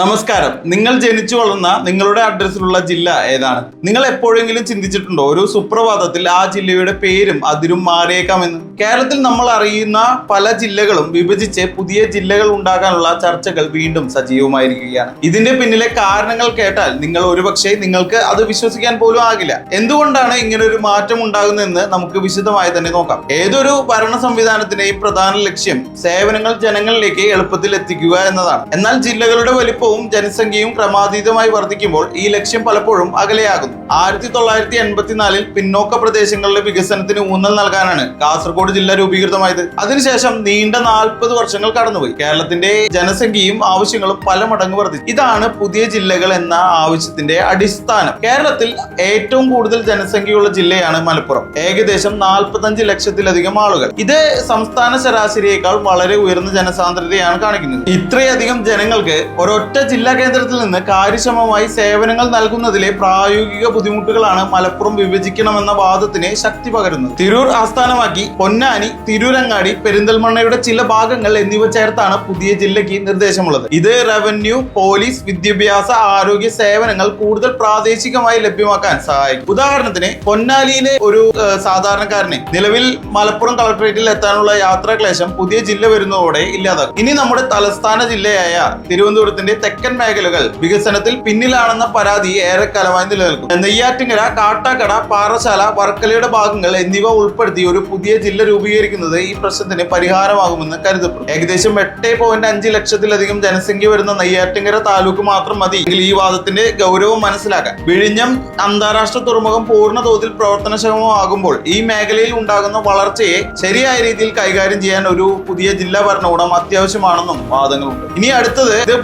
നമസ്കാരം. നിങ്ങൾ ജനിച്ചു വളർന്ന നിങ്ങളുടെ അഡ്രസ്സിലുള്ള ജില്ല ഏതാണ്? നിങ്ങൾ എപ്പോഴെങ്കിലും ചിന്തിച്ചിട്ടുണ്ടോ ഒരു സുപ്രഭാതത്തിൽ ആ ജില്ലയുടെ പേരും അതിരും മാറിയേക്കാമെന്ന് കേരളത്തിൽ നമ്മൾ അറിയുന്ന പല ജില്ലകളും വിഭജിച്ച് പുതിയ ജില്ലകൾ ഉണ്ടാകാനുള്ള ചർച്ചകൾ വീണ്ടും സജീവമായിരിക്കുകയാണ്. ഇതിന്റെ പിന്നിലെ കാരണങ്ങൾ കേട്ടാൽ നിങ്ങൾ ഒരുപക്ഷെ നിങ്ങൾക്ക് അത് വിശ്വസിക്കാൻ പോലും ആകില്ല. എന്തുകൊണ്ടാണ് ഇങ്ങനെ ഒരു മാറ്റം ഉണ്ടാകുന്നതെന്ന് നമുക്ക് വിശദമായി തന്നെ നോക്കാം. ഏതൊരു ഭരണ സംവിധാനത്തിന്റെയും പ്രധാന ലക്ഷ്യം സേവനങ്ങൾ ജനങ്ങളിലേക്ക് എളുപ്പത്തിൽ എത്തിക്കുക എന്നതാണ്. എന്നാൽ ജില്ലകളുടെ വലിപ്പവും ജനസംഖ്യയും ക്രമാതീതമായി വർദ്ധിക്കുമ്പോൾ ഈ ലക്ഷ്യം പലപ്പോഴും അകലെയാകുന്നു. ആയിരത്തി തൊള്ളായിരത്തി എൺപത്തിനാലിൽ പിന്നോക്ക പ്രദേശങ്ങളുടെ വികസനത്തിന് ഊന്നൽ നൽകാനാണ് കാസർഗോഡ് ജില്ല രൂപീകൃതമായത്. അതിനുശേഷം നീണ്ട നാൽപ്പത് വർഷങ്ങൾ കടന്നുപോയി. കേരളത്തിന്റെ ജനസംഖ്യയും ആവശ്യങ്ങളും പല മടങ്ങ് വർദ്ധിച്ചു. ഇതാണ് പുതിയ ജില്ലകൾ എന്ന ആവശ്യത്തിന്റെ അടിസ്ഥാനം. കേരളത്തിൽ ഏറ്റവും കൂടുതൽ ജനസംഖ്യയുള്ള ജില്ലയാണ് മലപ്പുറം. ഏകദേശം നാൽപ്പത്തഞ്ച് ലക്ഷത്തിലധികം ആളുകൾ. ഇത് സംസ്ഥാന ശരാശരിയേക്കാൾ വളരെ ഉയർന്ന ജനസാന്ദ്രതയാണ് കാണിക്കുന്നത്. ഇത്രയധികം ജനങ്ങൾക്ക് ഒരൊറ്റ ജില്ലാ കേന്ദ്രത്തിൽ നിന്ന് കാര്യക്ഷമമായി സേവനങ്ങൾ നൽകുന്നതിലെ പ്രായോഗിക ബുദ്ധിമുട്ടുകളാണ് മലപ്പുറം വിഭജിക്കണമെന്ന വാദത്തിന് ശക്തി പകരുന്നത്. തിരൂർ ആസ്ഥാനമാക്കി പൊന്നാനി തിരൂരങ്ങാടി പെരിന്തൽമണ്ണയുടെ ചില ഭാഗങ്ങൾ എന്നിവ ചേർത്താണ് പുതിയ ജില്ലയ്ക്ക് നിർദ്ദേശമുള്ളത്. ഇത് റവന്യൂ പോലീസ് വിദ്യാഭ്യാസ ആരോഗ്യ സേവനങ്ങൾ കൂടുതൽ പ്രാദേശികമായി ലഭ്യമാക്കാൻ സഹായിക്കും. ഉദാഹരണത്തിന് പൊന്നാനിയിലെ ഒരു സാധാരണക്കാരനെ നിലവിൽ മലപ്പുറം കളക്ടറേറ്റിൽ എത്താനുള്ള യാത്രാക്ലേശം പുതിയ ജില്ല വരുന്നതോടെ ഇല്ലാതാക്കും. ഇനി നമ്മുടെ തലസ്ഥാന ജില്ലയായ തിരുവനന്തപുരത്തിന്റെ തെക്കൻ മേഖലകൾ വികസനത്തിൽ പിന്നിലാണെന്ന പരാതി ഏറെക്കാലമായി നിലനിൽക്കും നെയ്യാറ്റിങ്കര കാട്ടാക്കട പാറശാല വർക്കലയുടെ ഭാഗങ്ങൾ എന്നിവ ഉൾപ്പെടുത്തി ഒരു പുതിയ ജില്ല രൂപീകരിക്കുന്നത് ഈ പ്രശ്നത്തിന് പരിഹാരമാകുമെന്ന് കരുതപ്പെടും ഏകദേശം എട്ട് പോയിന്റ് അഞ്ച് ലക്ഷത്തിലധികം ജനസംഖ്യ വരുന്ന നെയ്യാറ്റിങ്കര താലൂക്ക് മാത്രം മതി. എങ്കിൽ ഈ വാദത്തിന്റെ ഗൗരവം മനസ്സിലാക്കാൻ. വിഴിഞ്ഞം അന്താരാഷ്ട്ര തുറമുഖം പൂർണ തോതിൽ പ്രവർത്തനക്ഷമമാകുമ്പോൾ ഈ മേഖലയിൽ ഉണ്ടാകുന്ന വളർച്ചയെ ശരിയായ രീതിയിൽ കൈകാര്യം ചെയ്യാൻ ഒരു പുതിയ ജില്ലാ ഭരണകൂടം അത്യാവശ്യമാണെന്നും വാദങ്ങളുണ്ട്. ഇനി അടുത്തത് ഇത്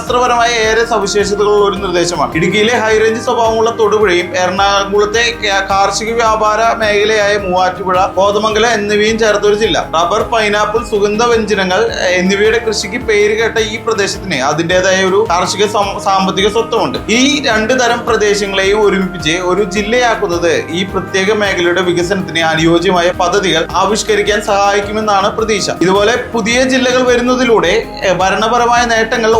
ഭൂമിശാസ്ത്രപരമായ ഏറെ സവിശേഷതകളുള്ള ഒരു നിർദ്ദേശമാണ്. ഇടുക്കിയിലെ ഹൈറേഞ്ച് സ്വഭാവമുള്ള തൊടുപുഴയും എറണാകുളത്തെ കാർഷിക വ്യാപാര മേഖലയായ മൂവാറ്റുപുഴ കോതമംഗലം എന്നിവയും ചേർത്ത ഒരു ജില്ല. റബ്ബർ പൈനാപ്പിൾ സുഗന്ധ വ്യഞ്ജനങ്ങൾ എന്നിവയുടെ കൃഷിക്ക് പേര് കേട്ട ഈ പ്രദേശത്തിന് അതിന്റെതായ ഒരു കാർഷിക സാമ്പത്തിക സ്വത്വമുണ്ട്. ഈ രണ്ട് തരം പ്രദേശങ്ങളെയും ഒരുമിപ്പിച്ച് ഒരു ജില്ലയാക്കുന്നത് ഈ പ്രത്യേക മേഖലയുടെ വികസനത്തിന് അനുയോജ്യമായ പദ്ധതികൾ ആവിഷ്കരിക്കാൻ സഹായിക്കുമെന്നാണ് പ്രതീക്ഷ. ഇതുപോലെ പുതിയ ജില്ലകൾ വരുന്നതിലൂടെ ഭരണപരമായ നേട്ടങ്ങൾ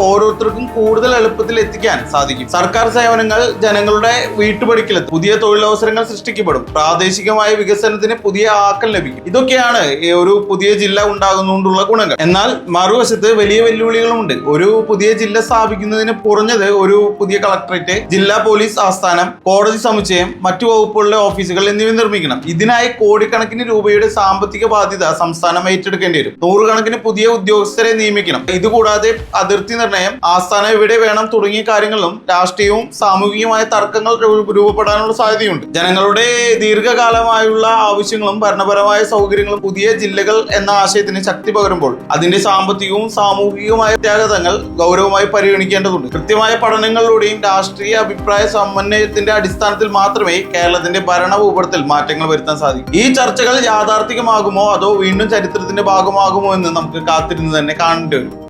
ഓരോരുത്തർക്കും കൂടുതൽ എളുപ്പത്തിൽ എത്തിക്കാൻ സാധിക്കും. സർക്കാർ സേവനങ്ങൾ ജനങ്ങളുടെ വീട്ടുപടിക്കലെത്തും. പുതിയ തൊഴിലവസരങ്ങൾ സൃഷ്ടിക്കപ്പെടും. പ്രാദേശികമായ വികസനത്തിന് പുതിയ ആക്കം ലഭിക്കും. ഇതൊക്കെയാണ് ഒരു പുതിയ ജില്ല ഉണ്ടാകുന്നതുകൊണ്ടുള്ള ഗുണങ്ങൾ. എന്നാൽ മറുവശത്ത് വലിയ വെല്ലുവിളികളുമുണ്ട്. ഒരു പുതിയ ജില്ല സ്ഥാപിക്കുന്നതിന് കുറഞ്ഞത് ഒരു പുതിയ കളക്ടറേറ്റ് ജില്ലാ പോലീസ് ആസ്ഥാനം കോടതി സമുച്ചയം മറ്റു വകുപ്പുകളിലെ ഓഫീസുകൾ എന്നിവ നിർമ്മിക്കണം. ഇതിനായി കോടിക്കണക്കിന് രൂപയുടെ സാമ്പത്തിക ബാധ്യത സംസ്ഥാനം ഏറ്റെടുക്കേണ്ടി വരും. നൂറുകണക്കിന് പുതിയ ഉദ്യോഗസ്ഥരെ നിയമിക്കണം. ഇതുകൂടാതെ അതിർത്തി നിർണയം ആസ്ഥാനം എവിടെ വേണം തുടങ്ങിയ കാര്യങ്ങളിലും രാഷ്ട്രീയവും സാമൂഹികവുമായ തർക്കങ്ങൾ രൂപപ്പെടാനുള്ള സാധ്യതയുണ്ട്. ജനങ്ങളുടെ ദീർഘകാലമായുള്ള ആവശ്യങ്ങളും ഭരണപരമായ സൗകര്യങ്ങളും പുതിയ ജില്ലകൾ എന്ന ആശയത്തിന് ശക്തി പകരുമ്പോൾ അതിന്റെ സാമ്പത്തികവും സാമൂഹികവുമായ ത്യാഗതങ്ങൾ ഗൗരവമായി പരിഗണിക്കേണ്ടതുണ്ട്. കൃത്യമായ പഠനങ്ങളിലൂടെയും രാഷ്ട്രീയ അഭിപ്രായ സമന്വയത്തിന്റെ അടിസ്ഥാനത്തിൽ മാത്രമേ കേരളത്തിന്റെ ഭരണഭൂപടത്തിൽ മാറ്റങ്ങൾ വരുത്താൻ സാധിക്കൂ. ഈ ചർച്ചകൾ യാഥാർത്ഥികമാകുമോ അതോ വീണ്ടും ചരിത്രത്തിന്റെ ഭാഗമാകുമോ എന്ന് നമുക്ക് കാത്തിരുന്ന് തന്നെ കാണേണ്ടി വരും.